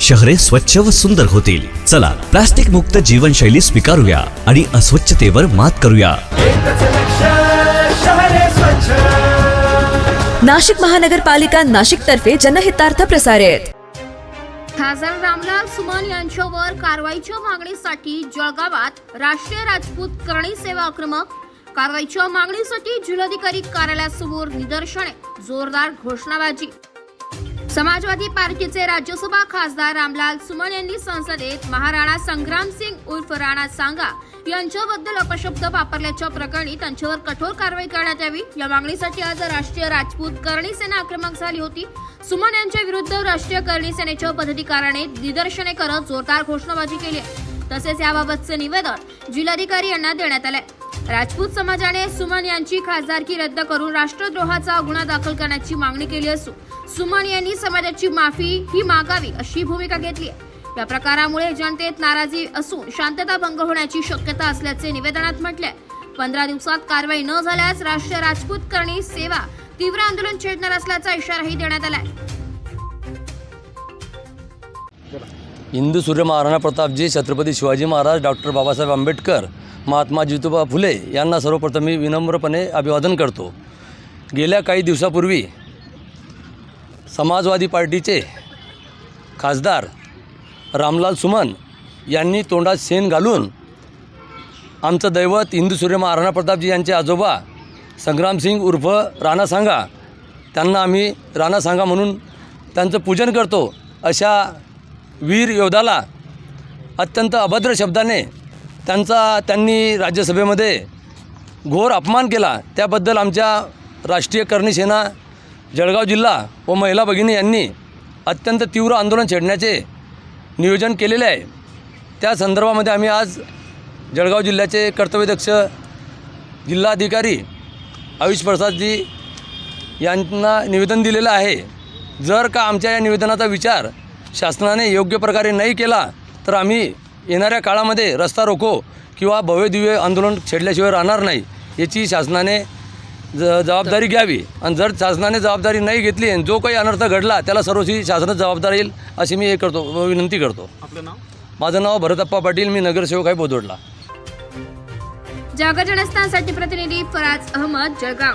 शहरे स्वच्छ व सुंदर होतील. चला प्लास्टिक मुक्त जीवनशैली स्वीकारूया आणि अस्वच्छतेवर मात करूया. नाशिक महानगरपालिका नाशिक तर्फे जनहितार्थ प्रसारित. खासदार रामलाल सुमन यांच्यावर कारवाईच्या मागणीसाठी जळगावात राष्ट्रीय राजपूत करणी सेवा आक्रमक. कारवाईच्या मागणीसाठी जिल्हाधिकारी कार्यालयासमोर निदर्शने जोरदार घोषणाबाजी. समाजवादी पार्टीचे राज्यसभा खासदार रामलाल सुमन यांनी संसदेत महाराणा संग्राम सिंग उर्फ राणा सांगा यांच्याबद्दल अपशब्द वापरल्याच्या प्रकरणी त्यांच्यावर कठोर कारवाई करण्यात यावी. या मागणीसाठी आज राष्ट्रीय राजपूत करणी सेना आक्रमक झाली होती. सुमन यांच्या विरुद्ध राष्ट्रीय करणी सेनेच्या पदाधिकाऱ्याने निदर्शने करत जोरदार घोषणाबाजी केली तसेच याबाबतचे निवेदन जिल्हाधिकारी यांना देण्यात आले राजपूत समाजाने सुमन यांची खासदारकी रद्द करून राष्ट्रद्रोहाचा गुन्हा दाखल करण्याची मागणी केली असून सुमन यांनी समाजाची माफी ही मागावी अशी भूमिका घेतली आहे. या प्रकारामुळे जनतेत नाराजी असून शांतता भंग होण्याची शक्यता असल्याचे निवेदनात म्हटले पंधरा दिवसात कारवाई न झाल्यास राष्ट्रीय राजपूत करणी सेवा तीव्र आंदोलन छेडणार असल्याचा इशाराही देण्यात आलाय. हिंदू सूर्य महाराणा प्रतापजी छत्रपती शिवाजी महाराज डॉक्टर बाबासाहेब आंबेडकर महात्मा ज्योतिबा फुले यांना सर्वप्रथम मी विनम्रपणे अभिवादन करतो. गेल्या काही दिवसापूर्वी समाजवादी पार्टीचे खासदार रामलाल सुमन यांनी तोंडात शेण घालून आमचं दैवत हिंदू सूर्य महाराणा प्रतापजी यांचे आजोबा संग्रामसिंग उर्फ राणा सांगा त्यांना आम्ही राणा सांगा म्हणून त्यांचं पूजन करतो अशा वीर योद्धाला अत्यंत अभद्र शब्दाने त्यांचा त्यांनी राज्यसभेमध्ये घोर अपमान केला. त्याबद्दल आमच्या राष्ट्रीय करणी सेना जळगाव जिल्हा व महिला भगिनी यांनी अत्यंत तीव्र आंदोलन छेडण्याचे नियोजन केलेले आहे. त्या संदर्भामध्ये आम्ही आज जळगाव जिल्ह्याचे कर्तव्यदक्ष जिल्हाधिकारी आयुष प्रसादजी यांना निवेदन दिलेलं आहे. जर का आमच्या या निवेदनाचा विचार शासनाने योग्य प्रकारे नाही केला तर आम्ही येणाऱ्या काळामध्ये रस्ता रोको किंवा भव्यदिव्य आंदोलन छेडल्याशिवाय राहणार नाही याची शासनाने ज जबाबदारी घ्यावी. आणि जर शासनाने जबाबदारी नाही घेतली आणि जो काही अनर्थ घडला त्याला सर्वस्वी शासनात जबाबदार येईल अशी मी हे करतो विनंती करतो. माझं नाव भरतप्पा पाटील मी नगरसेवक आहे बोदवडला जागर जनस्थानसाठी प्रतिनिधी फराज अहमद जळगाव.